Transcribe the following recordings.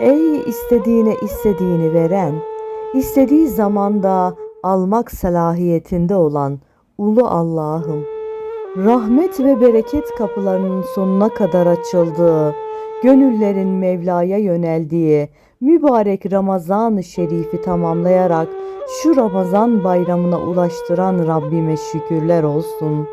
Ey istediğine istediğini veren, istediği zamanda almak salahiyetinde olan ulu Allah'ım. Rahmet ve bereket kapılarının sonuna kadar açıldığı, gönüllerin Mevla'ya yöneldiği mübarek Ramazan-ı Şerif'i tamamlayarak şu Ramazan bayramına ulaştıran Rabbime şükürler olsun.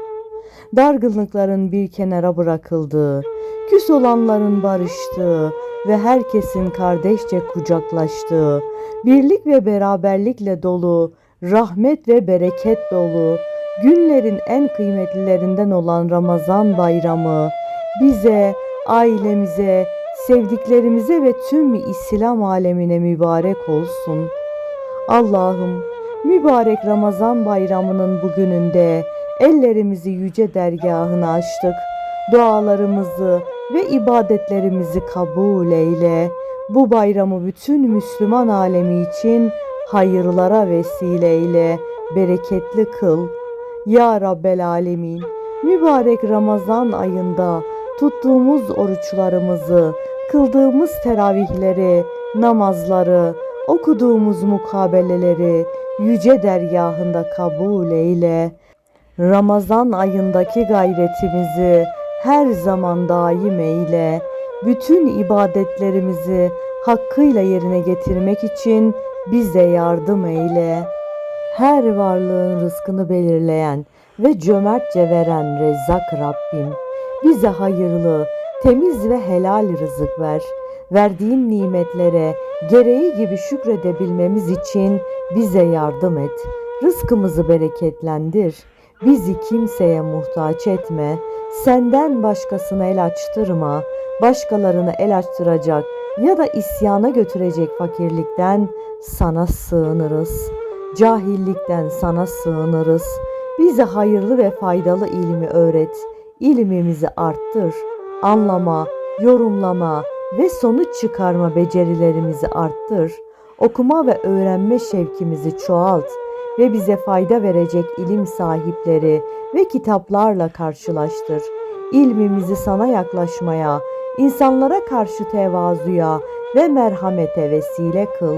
Dargınlıkların bir kenara bırakıldığı, küs olanların barıştığı ve herkesin kardeşçe kucaklaştığı, birlik ve beraberlikle dolu, rahmet ve bereket dolu, günlerin en kıymetlilerinden olan Ramazan bayramı bize, ailemize, sevdiklerimize ve tüm İslam alemine mübarek olsun. Allah'ım mübarek Ramazan bayramının bugününde ellerimizi yüce dergahına açtık. Dualarımızı ve ibadetlerimizi kabul eyle. Bu bayramı bütün Müslüman alemi için hayırlara vesile eyle, bereketli kıl. Ya Rabbel Alemin, mübarek Ramazan ayında tuttuğumuz oruçlarımızı, kıldığımız teravihleri, namazları, okuduğumuz mukabeleleri yüce dergahında kabul eyle. Ramazan ayındaki gayretimizi her zaman daim eyle. Bütün ibadetlerimizi hakkıyla yerine getirmek için bize yardım eyle. Her varlığın rızkını belirleyen ve cömertçe veren Rezzak Rabbim, bize hayırlı, temiz ve helal rızık ver. Verdiğin nimetlere gereği gibi şükredebilmemiz için bize yardım et. Rızkımızı bereketlendir. Bizi kimseye muhtaç etme. Senden başkasına el açtırma. Başkalarına el açtıracak ya da isyana götürecek fakirlikten sana sığınırız. Cahillikten sana sığınırız. Bize hayırlı ve faydalı ilmi öğret. İlmimizi arttır. Anlama, yorumlama ve sonuç çıkarma becerilerimizi arttır. Okuma ve öğrenme şevkimizi çoğalt ve bize fayda verecek ilim sahipleri ve kitaplarla karşılaştır. İlmimizi sana yaklaşmaya, insanlara karşı tevazuya ve merhamete vesile kıl.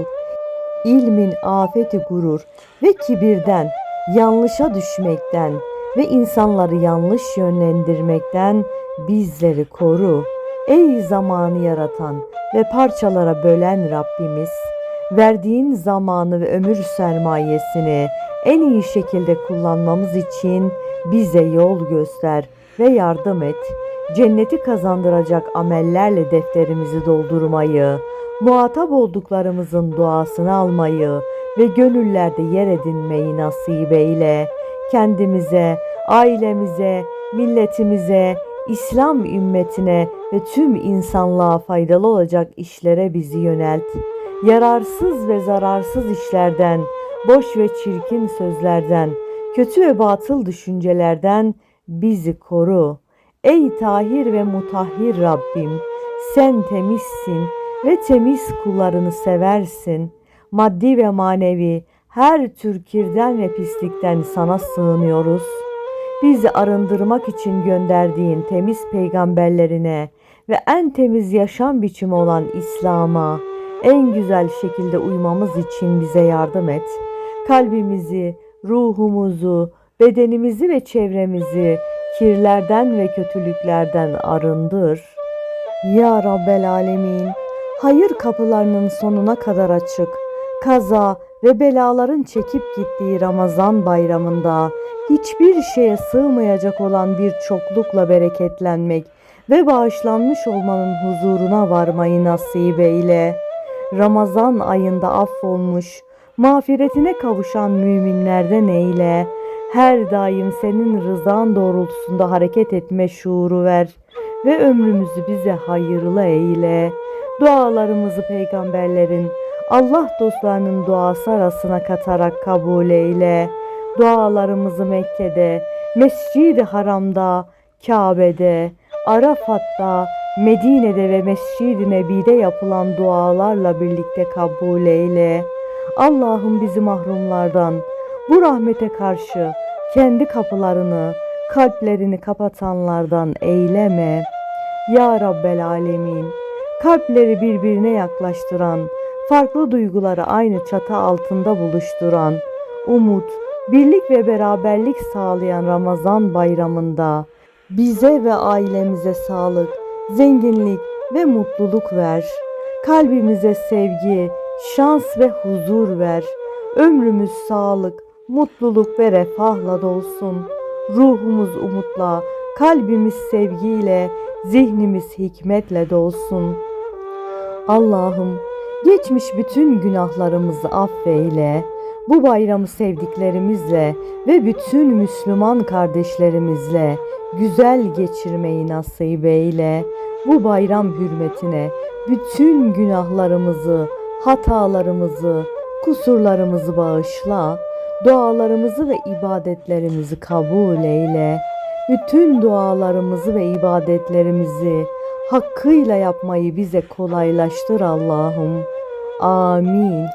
İlmin afeti gurur ve kibirden, yanlışa düşmekten ve insanları yanlış yönlendirmekten bizleri koru. Ey zamanı yaratan ve parçalara bölen Rabbimiz, verdiğin zamanı ve ömür sermayesini en iyi şekilde kullanmamız için bize yol göster ve yardım et. Cenneti kazandıracak amellerle defterimizi doldurmayı, muhatap olduklarımızın duasını almayı ve gönüllerde yer edinmeyi nasip eyle. Kendimize, ailemize, milletimize, İslam ümmetine ve tüm insanlığa faydalı olacak işlere bizi yönelt. Yararsız ve zararsız işlerden, boş ve çirkin sözlerden, kötü ve batıl düşüncelerden bizi koru. Ey tahir ve mutahhir Rabbim, sen temizsin ve temiz kullarını seversin. Maddi ve manevi her tür kirden ve pislikten sana sığınıyoruz. Bizi arındırmak için gönderdiğin temiz peygamberlerine ve en temiz yaşam biçimi olan İslam'a en güzel şekilde uymamız için bize yardım et. Kalbimizi, ruhumuzu, bedenimizi ve çevremizi kirlerden ve kötülüklerden arındır. Ya Rabbel Alemin, hayır kapılarının sonuna kadar açık, kaza ve belaların çekip gittiği Ramazan bayramında hiçbir şeye sığmayacak olan bir çoklukla bereketlenmek ve bağışlanmış olmanın huzuruna varmayı nasip eyle. Ramazan ayında affolmuş, mağfiretine kavuşan müminlerden eyle. Her daim senin rızan doğrultusunda hareket etme şuuru ver ve ömrümüzü bize hayırlı eyle. Dualarımızı peygamberlerin, Allah dostlarının duası arasına katarak kabul eyle. Dualarımızı Mekke'de, Mescid-i Haram'da, Kabe'de, Arafat'ta, Medine'de ve Mescid-i Nebi'de yapılan dualarla birlikte kabul eyle. Allah'ım bizi mahrumlardan, bu rahmete karşı kendi kapılarını, kalplerini kapatanlardan eyleme. Ya Rabbel Alemin, kalpleri birbirine yaklaştıran, farklı duyguları aynı çatı altında buluşturan, umut, birlik ve beraberlik sağlayan Ramazan bayramında bize ve ailemize sağlık, zenginlik ve mutluluk ver. Kalbimize sevgi, şans ve huzur ver. Ömrümüz sağlık, mutluluk ve refahla dolsun. Ruhumuz umutla, kalbimiz sevgiyle, zihnimiz hikmetle dolsun. Allah'ım geçmiş bütün günahlarımızı affeyle. Bu bayramı sevdiklerimizle ve bütün Müslüman kardeşlerimizle güzel geçirmeyi nasip eyle. Bu bayram hürmetine bütün günahlarımızı, hatalarımızı, kusurlarımızı bağışla. Dualarımızı ve ibadetlerimizi kabul eyle. Bütün dualarımızı ve ibadetlerimizi hakkıyla yapmayı bize kolaylaştır Allah'ım. Amin.